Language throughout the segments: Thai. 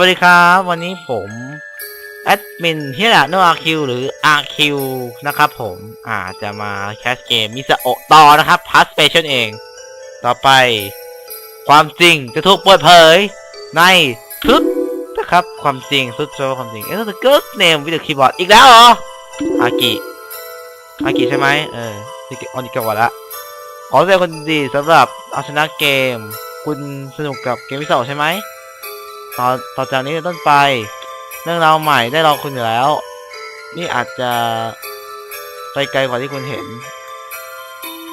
วัสดีครับ วันนี้ผมแอดมินฮิระโนอาคิวหรืออาคิวนะครับผมอาจจะมาแคสเกมมิซาโอะต่อนะครับพาสเปเชียลเอง ต่อไป ความจริงจะถูกเปิดเผยในชุดนะครับ ความจริงชุดโชว์ความจริงเอ๊ะ the girl's name with the keyboard อีกแล้วเหรออากิอากิใช่ไหมเออนี่ออนิกาวะละขอแสดงคนดีสำหรับเอาชนะเกม คุณสนุกกับเกมที่สอใช่ไหม ต่อต่อจากนี้ต้นไป เรื่องราวใหม่ได้รอคุณอยู่แล้ว นี่อาจจะไปไกลกว่าที่คุณเห็น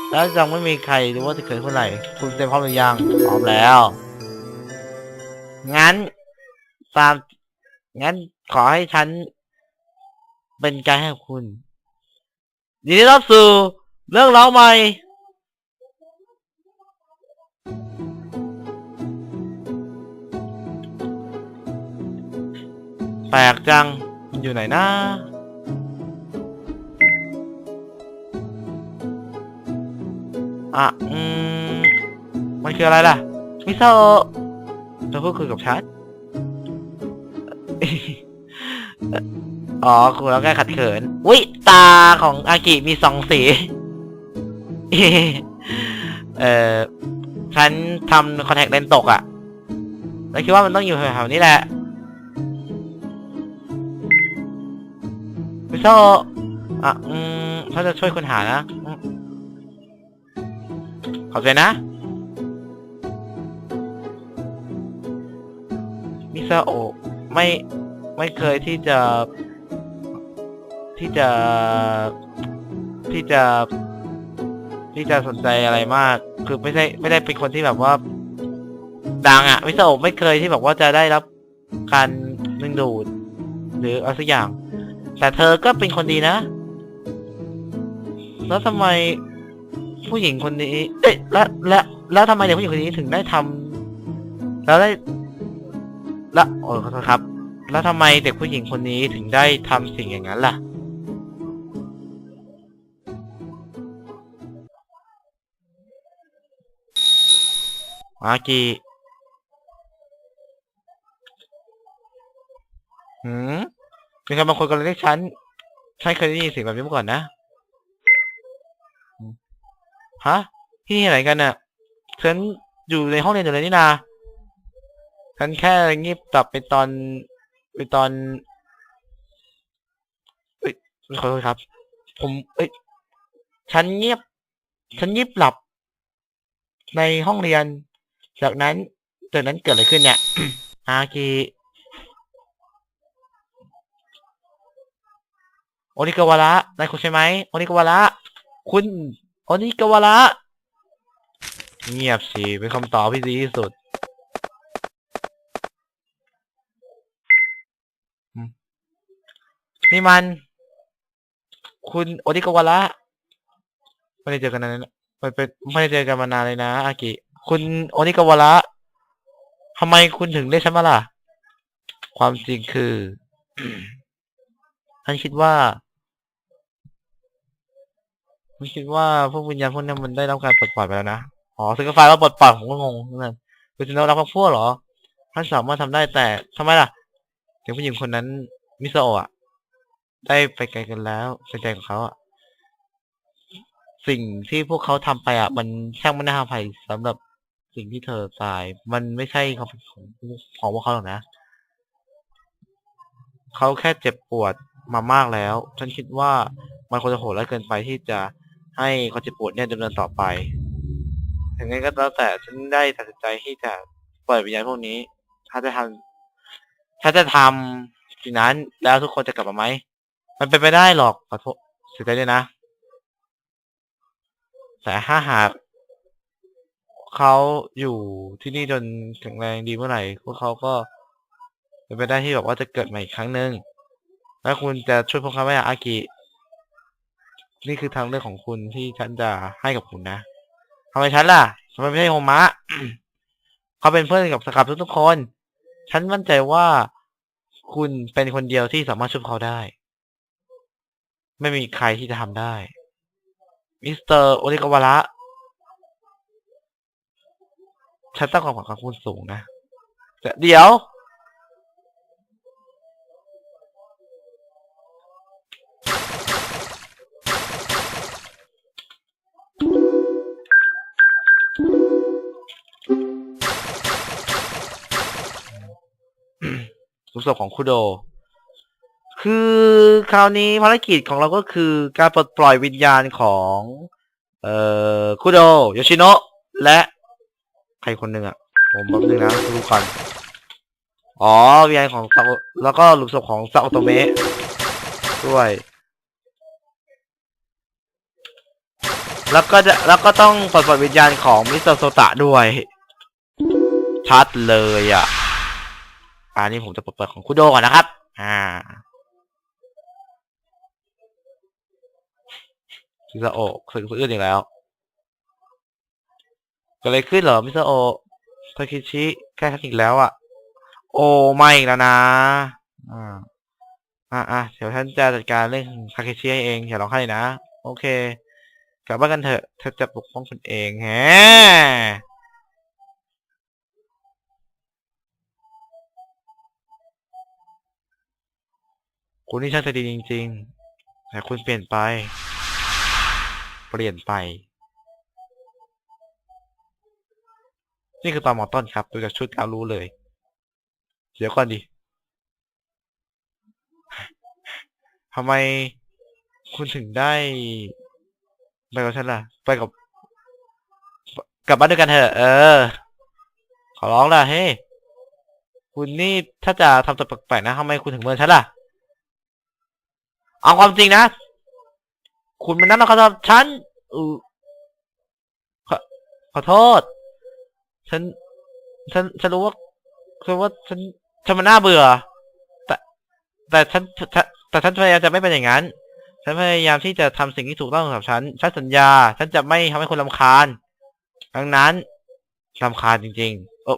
แล้วยังไม่มีใครรู้ว่าจะเกิดเมื่อไหร่คุณเต็มพร้อมหรือยังพร้อมแล้ว งั้นตามงั้นขอให้ฉัน เป็นไกด์ให้คุณยินดีรับสู่เรื่องราวใหม่ แปลกจัง มันอยู่ไหนนะอะ อืม มันคืออะไรล่ะ มิโซะเธอพูดคุยกับฉันอ๋อคุณแล้วแค่ขัดเขิน อุ้ยตาของอากิมีสองสี เอ่อฉันทำคอนแทคเลนส์ตกอะ่ะแล้วคิดว่ามันต้องอยู่แถวๆนี้แหละ โซะอะอืมถ้าจะช่วยคุณหานะอขอบใจนะ มิซาโอไม่ไม่เคยที่จะ ที่จะ ที่จะ ที่จะสนใจอะไรมาก คือไม่ใช่ไม่ได้เป็นคนที่แบบว่า ดังอะมิซาโอไม่เคยที่แบบว่าจะได้รับการดึงดูด หรืออะไรสักอย่าง แต่เธอก็เป็นคนดีนะ แล้วทำไมผู้หญิงคนนี้ เอ๊ะแล้วแล้วแล้วทำไมเด็กผู้หญิงคนนี้ถึงได้ทำแล้วได้ล้วโอ้ขอโทษครับ แล้วทำไมเด็กผู้หญิงคนนี้ถึงได้ทำสิ่งอย่างนั้นล่ะอากิหืม มีใครบางคนกำลังเรียกฉันฉันเคยได้ยินเสียงแบบนี้มาก่อนนะฮะที่นี่ไหนกันน่ะ ฉันอยู่ในห้องเรียนอยู่เลยนี่นาฉันแค่งีบกลับไปตอนไปตอนเอ้ยขอโทษครับ ผม เอ้ยฉันเงียบ ฉันงีบหลับ ในห้องเรียน จากนั้นจากนั้นเกิดอะไรขึ้นเนี่ยอากิ โอนิกาวาระนายคุณใช่ไหมโอนิกาวาระคุณโอนิกาวาระเงียบสิเป็นคำตอบที่ดีที่สุดนี่มัน คุณโอนิกาวาระไม่ได้เจอกันนานไม่เป็นไม่ได้เจอกันมานานเลยนะ อากิ คุณโอนิกาวาระทำไมคุณถึงเรียกฉันมาล่ะ ความจริงคือ ฉันคิดว่าฉันคิดว่าพวกวิญญาณพวกนี้มันได้รับการปลดปล่อยไปแล้วนะ อ๋อซึ่งก็ไฟล์ว่าปลดปล่อยผมก็งงนั่นคือจะรับพวกเหรอ ท่านสามารถทำได้แต่ทำไมล่ะเด็กผู้หญิงคนนั้นมิโซะอะได้ไปไกลกันแล้วไปไกลกับเขาอะสิ่งที่พวกเขาทำไปอะมันช่างไม่น่าภัยสำหรับสิ่งที่เธอตาย มันไม่ใช่ความผิดของของพวกเขาหรอกนะ เขาแค่เจ็บปวด มามากแล้ว ฉันคิดว่ามันควรจะโหดร้ายเกินไปที่จะให้ความเจ็บปวดเนี่ยดำเนินต่อไป ถึงไงก็แล้วแต่ฉันได้ตัดสินใจที่จะปล่อยวิญญาณพวกนี้ ถ้าจะทำถ้าจะทำสิ่งนั้นแล้วทุกคนจะกลับมาไหม มันเป็นไปได้หรอกขอโทษเสียใจด้วยนะ แต่ถ้าหากเขาอยู่ที่นี่จนแข็งแรงดีเมื่อไหร่พวกเขาก็เป็นไปได้ที่แบบว่าจะเกิดใหม่อีกครั้งหนึ่ง แล้วคุณจะช่วยพวกเขาไหมอะอากิ นี่คือทางเลือกของคุณที่ฉันจะให้กับคุณนะทำไมฉันล่ะทำไมไม่ใช่โฮมะ เขาเป็นเพื่อนกับสกับทุกๆคน ฉันมั่นใจว่าคุณเป็นคนเดียวที่สามารถช่วยเขาได้ ไม่มีใครที่จะทำได้ มิสเตอร์โอริกาวาระฉันตั้งความหวังกับคุณสูงนะ เดี๋ยว หลุมศพของคุโด คือคราวนี้ภารกิจของเราก็คือการปลดปล่อยวิญญาณของ เอ่อคุโดโยชิโนะและ ใครคนหนึ่งอะผมแป๊บนึงนะดูก่อนอ๋อวิญญาณของซาแล้วก็หลุมศพของซาโอโตเมะด้วย แล้วก็จะแล้วก็ต้องปลดปล่อยวิญญาณของมิสเตอร์โซตะด้วย ชัดเลยอะ อันนี้ผมจะเปลดปล่อยของคุโดก่อนนะครับ อ่ามิสโอะสึกสะอื้นอีกแล้วเกิดอะไรขึ้นเหรอมิสโอะทาคิชิแก้ทักอีกแล้วอะ โอ้ไม่อีกแล้วนะ อ่าอ่าอะเดี๋ยวท่านจะจัดการเรื่องทาเคชิให้เองอย่าร้องไห้นะ โอเค กลับบ้านกันเถอะเธอจะปกป้องคุณเองแฮะ คุณนี่ช่างใจดีจริง ๆ แต่คุณเปลี่ยนไป เปลี่ยนไป นี่คือตอนหมอต้นครับ ดูจากชุดแล้วรู้เลย เดี๋ยวก่อนดิทำไมคุณถึงได้ ไปกับฉันล่ะ ไปกับ กลับบ้านด้วยกันเถอะ เออ ขอร้องล่ะเฮ้ คุณนี่ถ้าจะทำตัวแปลกๆนะทำไมคุณถึงเมินฉันล่ะ เอาความจริงนะ คุณเป็นนักนักขับฉันเออขอขอโทษ ฉัน ฉัน ฉันรู้ว่าคือว่าฉัน ฉันมันน่าเบื่อ แต่ แต่ฉันฉัน แต่ฉันพยายามจะไม่เป็นอย่างนั้น ฉันพยายามที่จะทำสิ่งที่ถูกต้องสำหรับฉัน ฉันสัญญา ฉันจะไม่ทำให้คนรำคาญ ดังนั้นรำคาญจริงๆโอ้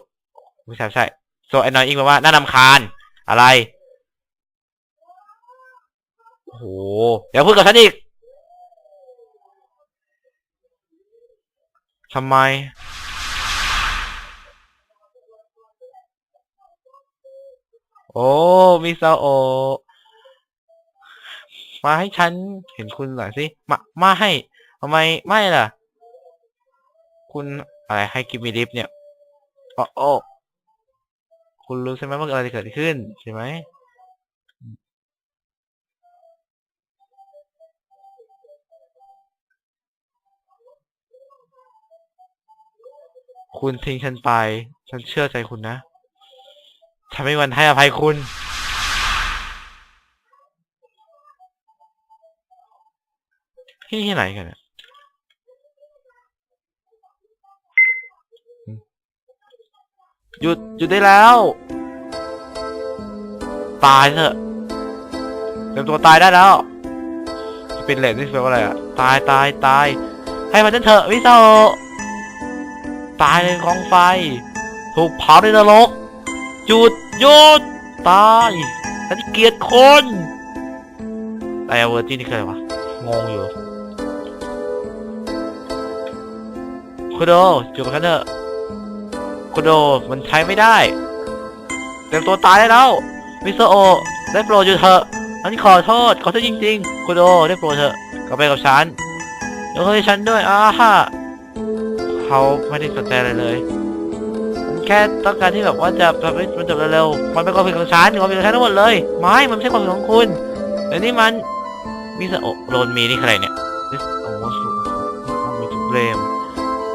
ไม่ใช่ไม่ใช่โซไอ้น้อยอิงแปลว่าน่ารำคาญ อะไร โอ้โหเดี๋ยวพูดกับฉันอีกทำไม โอ้ มิซาโอ มาให้ฉันเห็นคุณหน่อยสิ มา มาให้ทำไม ไม่ล่ะ คุณอะไรให้กิมมีลิฟเนี่ย โอ้โอ้คุณรู้ใช่ไหมว่าอะไรจะเกิดขึ้น ใช่ไหม คุณทิ้งฉันไป ฉันเชื่อใจคุณนะ ฉันไม่วันให้อภัยคุณ ที่ที่ไหนกันเนี่ยหยุดหยุดได้แล้ว ตายเถอะเต็มตัวตายได้แล้วเป็นเลนนี่แปลว่าอะไรอะ ตายตายตาย ให้มันฉันเถอะวิโซ ตายในกองไฟ ถูกเผาในนรก หยุดหยุดตายฉันเกลียดคนไอเวอร์จินนี่คืออะไรวะ งงอยู่คุโดจูบกันเถอะคุโดมันใช้ไม่ได้ เต็มตัวตายได้แล้ว มิสโอ ได้โปรดอยู่เถอะฉันขอโทษ ขอโทษจริงๆคุโดได้โปรดเถอะกลับไปกับฉันยกให้ฉันด้วยอ้าฮะ เขาไม่ได้สนใจอะไรเลยมันแค่ต้องการที่แบบว่าจะทำให้มันจบเร็วๆมันเป็นความผิดของฉันความผิดของฉันทั้งหมดเลย ไม่มันไม่ใช่ความผิดของคุณแต่นี่มันมิสโอโรนมีนี่ใครเนี่ย This almost มีทุกเรม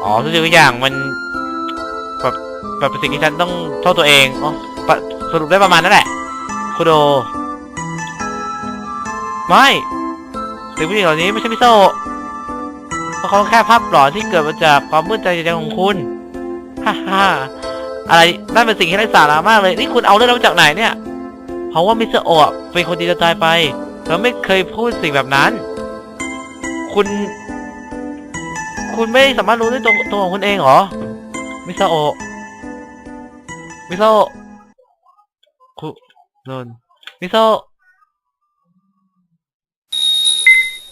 อ๋อทุกสิ่งทุกอย่างมันแบบแบบเป็นสิ่งที่ฉันต้องโทษตัวเองอ๋อสรุปได้ประมาณนั้นแหละคุโดไม่สิ่งผู้หญิงเหล่านี้ไม่ใช่มิโซะ เพราะเขาแค่ภาพหลอนที่เกิดมาจากความมืดใจใจของคุณ ฮ่าฮ่าอะไรนั่นเป็นสิ่งที่ไร้สาระมากเลย นี่คุณเอาเรื่องนั้นมาจากไหนเนี่ย เพราะว่ามิสเตอร์โอะเป็นคนดีจะตายไปแล้วไม่เคยพูดสิ่งแบบนั้น คุณ คุณไม่สามารถรู้ด้วยตัวตัวของคุณเองเหรอ มิซาโอะมิซาโอะคุโดนมิซาโอะ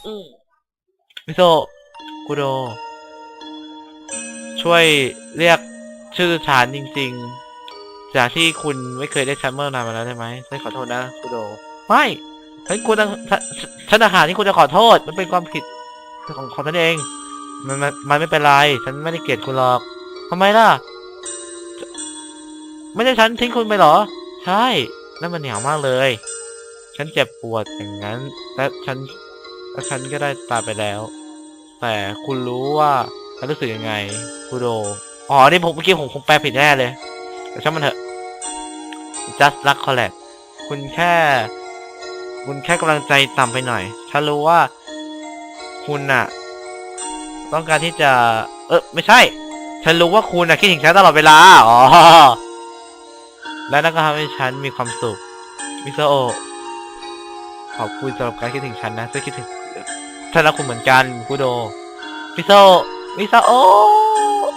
อืมมิซาโอะ คุโด ช่วยเรียกชื่อฉันจริง ๆ จากที่คุณไม่เคยได้แชมเมอร์นานมาแล้วได้ไหมฉันขอโทษนะคุโด ไม่ฉันควรฉันอาหารที่คุณจะขอโทษ มันเป็นความผิดของของฉันเองมันมันมันไม่เป็นไร ฉันไม่ได้เกลียดคุณหรอกทำไมล่ะ ไม่ใช่ฉันทิ้งคุณไปหรอ ใช่ นั่นมันเหนียวมากเลย ฉันเจ็บปวดอย่างนั้น และฉันและฉันก็ได้ตายไปแล้ว แต่คุณรู้ว่าฉันรู้สึกยังไงคูโด อ๋อ นี่ผมเมื่อกี้ผมคงแปลผิดแน่เลย แต่ช่างมันเถอะ just luck collect คุณแค่ คุณแค่กำลังใจต่ำไปหน่อย ฉันรู้ว่า คุณน่ะ ต้องการที่จะ เออไม่ใช่ ฉันรู้ว่าคุณน่ะคิดถึงฉันตลอดเวลา อ๋อ และนั่นก็ทำให้ฉันมีความสุขมิโซโอขอบคุณสำหรับการคิดถึงฉันนะฉันคิดถึง ฉันรักคุณเหมือนกันกูโดมิโซมิซาโอะ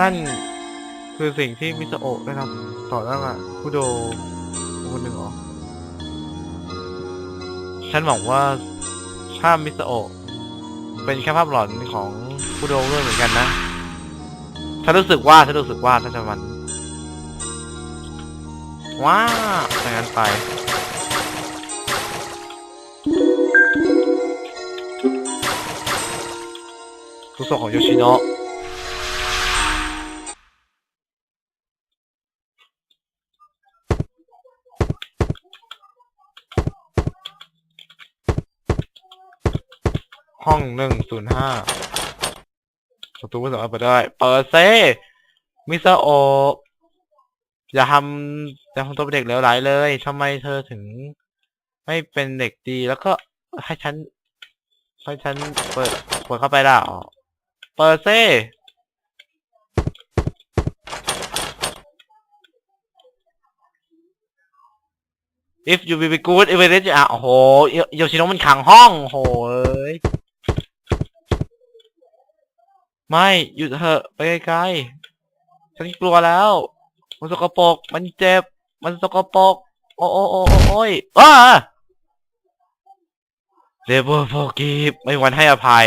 นั่นคือสิ่งที่มิซาโอะได้ทำต่อหน้าคุโดคนหนึ่งหรอ ฉันหวังว่าถ้ามิซาโอะเป็นแค่ภาพหลอนของคุโดด้วยเหมือนกันนะ ฉันรู้สึกว่าฉันรู้สึกว่าถ้าจะมันว้าอย่างนั้นไป ทุกส่วนของโยชิโนะห้องหนึ่งศูนย์ห้าประตูไม่สามารถเปิดได้ เปิดเซ่มิซาโอะอย่าทำอย่าทำตัวเป็นเด็กเลวไหลเลยทำไมเธอถึง ไม่เป็นเด็กดีแล้วก็ให้ฉันให้ฉันเปิดเปิดเข้าไปได้ อ๋อเปิดเซ่ if you will be good if it is อะโอ้โหโยชิโนะมันขังห้องโอ้โหเอ้ยไม่หยุดเถอะไปไกลๆฉันกลัวแล้ว มันสกปรกมันเจ็บ มันสกปรกโอ้โอ้โอ้โอ้โอ้ยอ้าเดบโฟกีไม่วันให้อภัย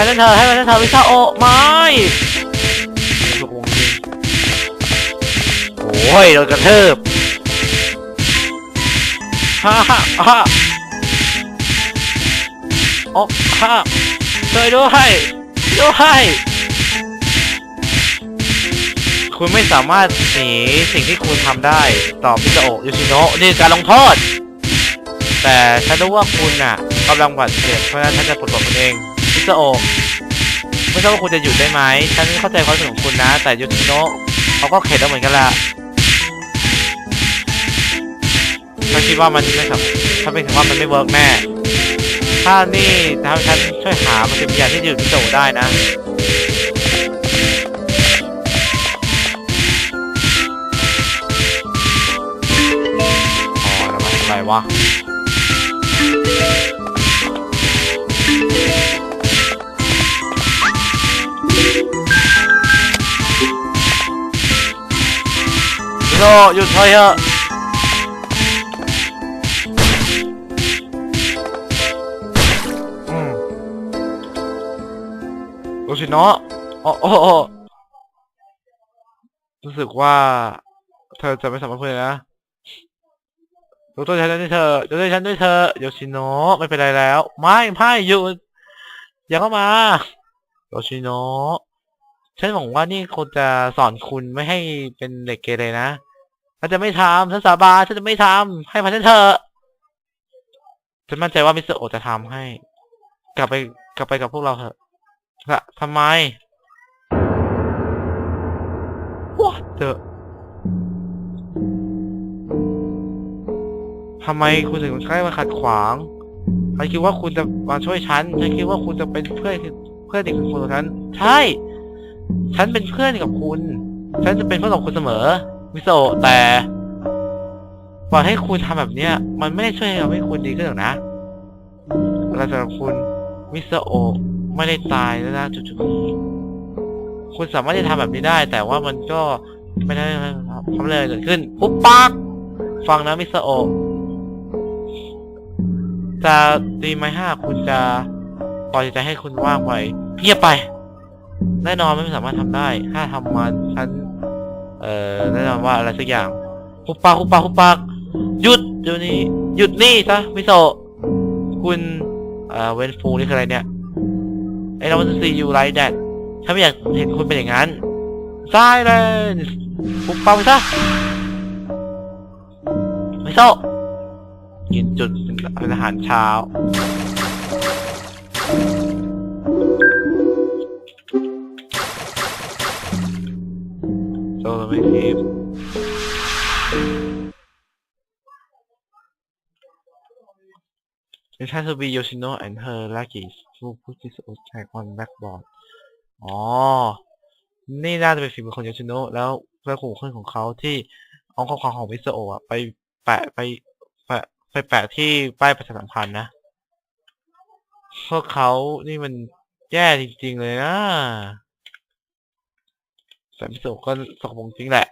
ให้มันเธอให้มันเธอวิชาโอไม่ตกลงจริงโอ้ยโดนกระเทืบฮ่าฮ่าฮ่าโอ้ฮ่าช่วยด้วยด้วยคุณไม่สามารถหนีสิ่งที่คุณทำได้ต่อมิซาโอะยูชิโนะนี่การลงโทษแต่ฉันรู้ว่าคุณน่ะกำลังบาดเจ็บเพราะฉะนั้นฉันจะปลดปล่อยคุณเอง มิซโอไม่ทราบว่าคุณจะหยุดได้ไหมฉันเข้าใจความรู้สึกของคุณนะ แต่ยูทิโนะเขาก็เข็ดแล้วเหมือนกันละฉันคิดว่ามันไม่สำถ้าเป็นว่ามันไม่เวิร์กแน่ ถ้านี่ทำฉันช่วยหามันเป็นวิญญางที่หยุดมิซาโอได้นะ โนหยุดเถอะเถอะอืมโอชิโนะโอ้โอ้โอ้รู้สึกว่า เธอจะไม่สามารถพูดเลยนะยกโทษฉันด้วยเธอยกโทษฉันด้วยเธอโยชิโนะไม่เป็นไรแล้ว ไม่ไม่หยุดอย่าเข้ามาโยชิโนะฉันหวังว่านี่คงจะสอนคุณไม่ให้เป็นเด็กเกเรนะ ฉันจะไม่ทำฉันสาบานฉันจะไม่ทำให้พันฉันเถอะฉันมั่นใจว่ามิสเตอร์โอจะทำให้ กลับไปกลับไปกับพวกเราเถอะละทำไม What the ทำไมคุณถึงใช้มาขัดขวางฉันคิดว่าคุณจะมาช่วยฉันฉันคิดว่าคุณจะเป็นเพื่อนเพื่อนที่คุณของฉัน ใช่ ฉันเป็นเพื่อนกับคุณ ฉันจะเป็นเพื่อนกับคุณเสมอ มิโซะแต่ปล่อยให้คุณทำแบบเนี้ย มันไม่ได้ช่วยทำให้คุณดีขึ้นหรอกนะอะไรสำหรับคุณมิโซะไม่ได้ตายแล้วนะจุดๆนี้คุณสามารถจะทำแบบนี้ได้ แต่ว่ามันก็ไม่ได้ทำอะไรเกิดขึ้นปุ๊บปักฟังนะมิโซะจะดีไหมถ้าคุณจะปล่อยใจให้คุณว่างไว้เงียบไปแน่นอนไม่สามารถทำได้ ถ้าทำมันฉัน เอ่อแน่นอนว่าอะไรสักอย่างหุบปากหุบปากหุบปากหยุดเดี๋ยวนี้ หยุดนี่ซะมิโซะคุณเอ่อ when full นี่คืออะไรเนี่ยไอ้เรา want to see you like that ถ้าไม่อยากเห็นคุณเป็นอย่างนั้น silence ปุ๊บปังไปซะไม่โซกินจุดเป็นอาหารเช้า โซ่ไม่ทิม It has to be Yoshino and her luggage who put this old tag on backboard อ๋อ นี่น่าจะเป็นฝีมือของโยชิโนะแล้วเพื่อนของเพื่อนของเขาที่เอาข้อความของมิสโอะไปแปะไปแปะไปแปะที่ป้ายประชาสัมพันธ์นะ พวกเขานี่มันแย่จริงๆเลยนะ แต่มิโอะก็สกปรกจริงแหละ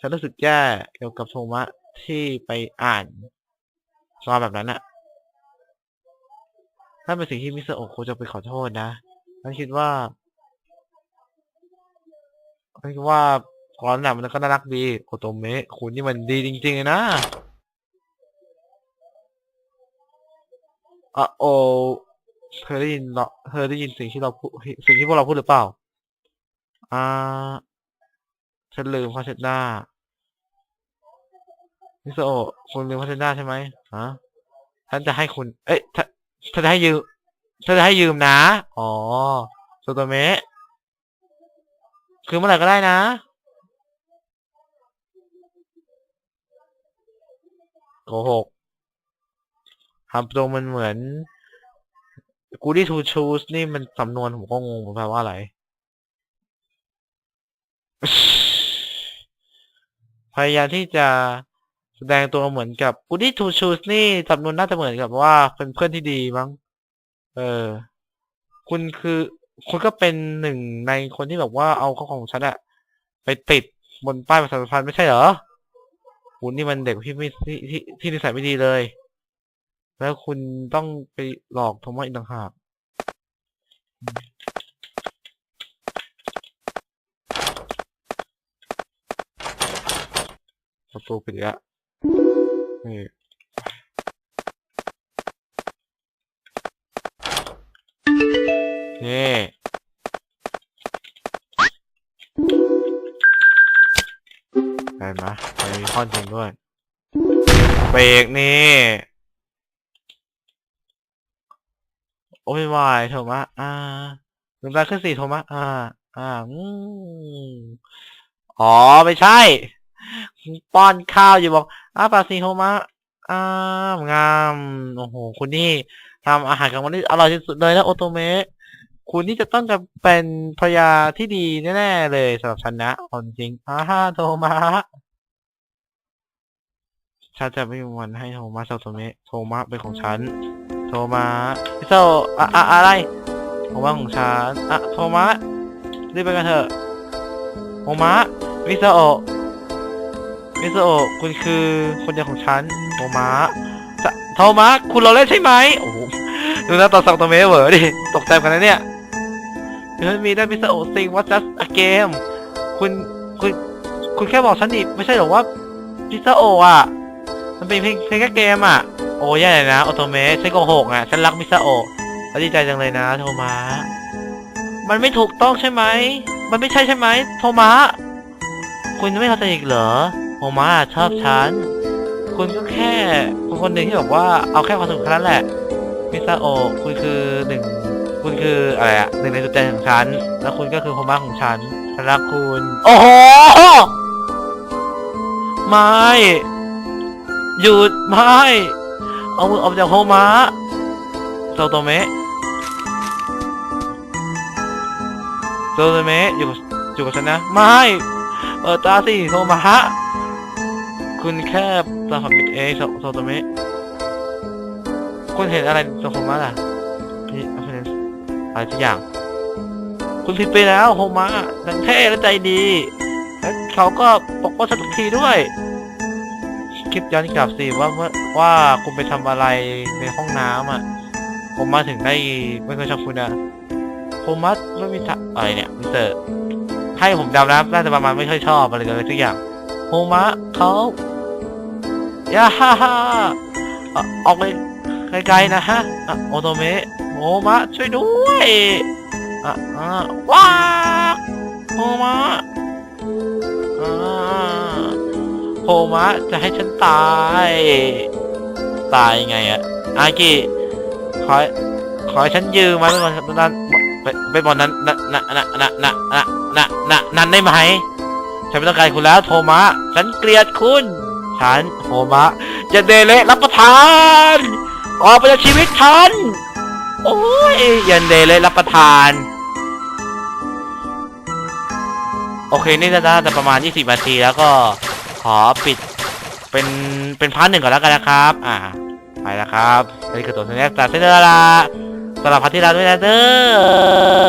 ฉันรู้สึกแย่เกี่ยวกับโทมะที่ไปอ่านมาแบบนั้นอะถ้าเป็นสิ่งที่มิสเตอร์โอควรจะไปขอโทษนะฉันคิดว่าฉันคิดว่าก่อนหน้ามันก็น่ารักดีโอโตเมะคุณนี่มันดีจริงๆเลยนะอะโอเธอได้ยินเรอเธอได้ยินสิ่งที่เราพูดสิ่งที่พวกเราพูดหรือเปล่า อ่า ฉันลืมผ้าเช็ดหน้ามิสเตอร์โอคุณลืมผ้าเช็ดหน้าใช่ไหมฮะฉันจะให้คุณ เอ้ยถ้าเธอจะให้ยืมเธอจะให้ยืมนะ อ๋อโซโตเมะคือเมื่อไหร่ก็ได้นะ โกหกทำตรงมันเหมือน Goody Two Shoes นี่มันสำนวนผมก็งงมันแปลว่าอะไร พยายามที่จะแสดงตัวเหมือนกับ Goody Two Shoes นี่สำนวนน่าจะเหมือนกับว่าเป็นเพื่อนที่ดีมั้ง เออ คุณคือคุณก็เป็นหนึ่งในคนที่แบบว่าเอาข้อของฉันอะไปติดบนป้ายประชาสัมพันธ์ไม่ใช่เหรอคุณนี่มันเด็กที่ไม่ที่ที่ที่นิสัยไม่ดีเลย แล้วคุณต้องไปหลอกโทมัสอีกต่างหาก ประตูปิดอีแล้วนี่นี่เห็นไหมมีข้อจริงด้วยเบรกนี่ โอ้ยวายโทมะอ่าลืมตาขึ้นสี่โทมะอ่า อ่า อืมอ๋อ ไม่ใช่ ป้อนข้าวอยู่บอกอ้าปากสีโทมะอ่างามโอ้โห คุณนี่ทำอาหารกลางวันที่อร่อยที่สุดเลยนะโอโตเมะคุณนี่จะต้องจะเป็นภรรยาที่ดีแน่ๆเลยสำหรับฉันนะเอาจริงอ่าโทมะฉันจะไม่มีวันให้โทมัสโทเมะโทมัสเป็นของฉัน โทมัสพิโซอะอะอะไรโทมัสของฉันอะโทมัสรีบไปกันเถอะโทมัสมิโซโอ มิโซโอะคุณคือคนเดียวของฉันโทมัสโทมัสคุณเราเล่นใช่ไหมโอ้โหดูหน้าตอสังโทเมเหวอดิตกใจกันนะเนี่ยเฮ้ยมีได้มิโซโอะซิงว่า just a game คุณคุณคุณแค่บอกฉันดิไม่ใช่หรอว่าพิซซ่าโอะอะ มันเป็นเพลงเพลงแค่เกมอะ โอ้ยย่เลยนะโอโตเมะฉันโกหกอะฉันรักมิโอะแล้วดีใจจังเลยนะ โทมะมันไม่ถูกต้องใช่ไหม มันไม่ใช่ใช่ไหม โทมะคุณไม่เข้าใจอีกเหรอ โทมะชอบฉัน คุณก็แค่คนคนหนึ่งที่แบบว่าเอาแค่ความสนุกแค่นั้นแหละ มิซาโอะคุณคือหนึ่ง คุณคืออะไรอะหนึ่งในจุดใจของฉัน แล้วคุณก็คือโทมะของฉันฉันรักคุณ โอ้โห ไม่ หยุด ไม่ เอามือออกจากโฮมะโซโตเมะโซโตเมะอยู่กับอยู่กับฉันนะ ไม่ เปิดตาสิโฮมะ คุณแค่ตาฝันปิดเองโซโซโตเมะคุณเห็นอะไรโซโฮมะล่ะพี่อะไรสักอย่าง คุณผิดไปแล้วโฮมะทั้งเท่และใจดีและเขาก็ปกป้องฉันทุกทีด้วยคิดย้อนกลับสิว่าว่าว่าคุณไปทำอะไรในห้องน้ำอะผมมาถึงได้ไม่เคยชอบคุณอะผมมัดไม่มีทะอะไรเนี่ยมิสเตอร์ให้ผมดานะน่าจะประมาณไม่ค่อยชอบอะไรเลยสักอย่างโฮมะเขา ยาฮ่าฮ่าออกไปไกลๆนะฮะโอโตเมะโมมะช่วยด้วยอะว้าโมมะโฮมะจะให้ฉันตาย ตายไงอะอากิขอขอฉันยืมมาเป็นบอลนั้นเป็นบอลนั้นนะนะนะนะนะนะนะนั้นได้ไหมฉันไม่ต้องการคุณแล้วโทมะฉันเกลียดคุณ ฉันโทมะจะเดเละรับประทาน ออกไปจากชีวิตฉัน โอ้ยยันเดเละรับประทาน โอเคนี่น่าจะประมาณ 20นาทีแล้วก็ขอปิดเป็นเป็นพาร์ทหนึ่งก่อนแล้วกันนะครับ อ่าไปแล้วครับนี่คือตัวเซนเนสตาเซนเดอร์ลาสำหรับพาร์ทที่แล้วด้วยนะเด้อ